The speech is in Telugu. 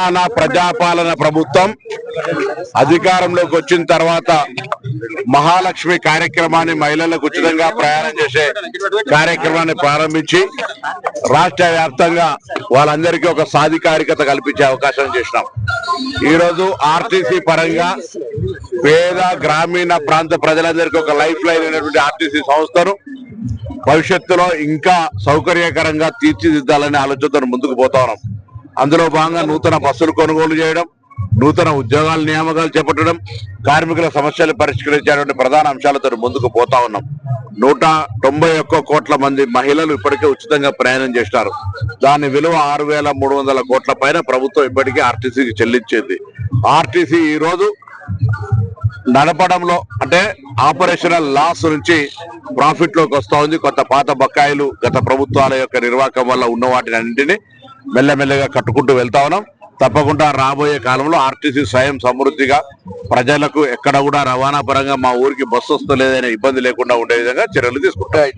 తెలంగాణ ప్రజాపాలన ప్రభుత్వం అధికారంలోకి వచ్చిన తర్వాత మహాలక్ష్మి కార్యక్రమాన్ని మహిళలకు ఉచితంగా ప్రయాణం చేసే కార్యక్రమాన్ని ప్రారంభించి రాష్ట్ర వ్యాప్తంగా వాళ్ళందరికీ ఒక సాధికారికత కల్పించే అవకాశం చేసినాం. ఈ రోజు ఆర్టీసీ పరంగా పేద గ్రామీణ ప్రాంత ప్రజలందరికీ ఒక లైఫ్ లైన్ అయినటువంటి ఆర్టీసీ సంస్థను భవిష్యత్తులో ఇంకా సౌకర్యకరంగా తీర్చిదిద్దాలనే ఆలోచనతో ముందుకు పోతా ఉన్నాం. అందులో భాగంగా నూతన బస్సులు కొనుగోలు చేయడం నూతన ఉద్యోగాల నియామకాలు చేపట్టడం కార్మికుల సమస్యలు పరిష్కరించేటువంటి ప్రధాన అంశాలతో ముందుకు పోతా ఉన్నాం. నూట తొంభై ఒక్క కోట్ల మంది మహిళలు ఇప్పటికే ఉచితంగా ప్రయాణం చేస్తారు దాని విలువ ఆరు వేల మూడు వందల కోట్ల పైన ప్రభుత్వం ఇప్పటికే ఆర్టీసీకి చెల్లించింది. ఆర్టీసీ ఈ రోజు నడపడంలో అంటే ఆపరేషనల్ లాస్ నుంచి ప్రాఫిట్లోకి వస్తూ ఉంది. కొత్త పాత బకాయిలు గత ప్రభుత్వాల యొక్క నిర్వాహకం వల్ల ఉన్న వాటిని అన్నింటినీ మెల్లమెల్లగా కట్టుకుంటూ వెళ్తా ఉన్నాం. తప్పకుండా రాబోయే కాలంలో ఆర్టీసీ స్వయం సమృద్ధిగా ప్రజలకు ఎక్కడ కూడా రవాణా పరంగా మా ఊరికి బస్సు వస్తలేదనే ఇబ్బంది లేకుండా ఉండే విధంగా చర్యలు తీసుకుంటాయి.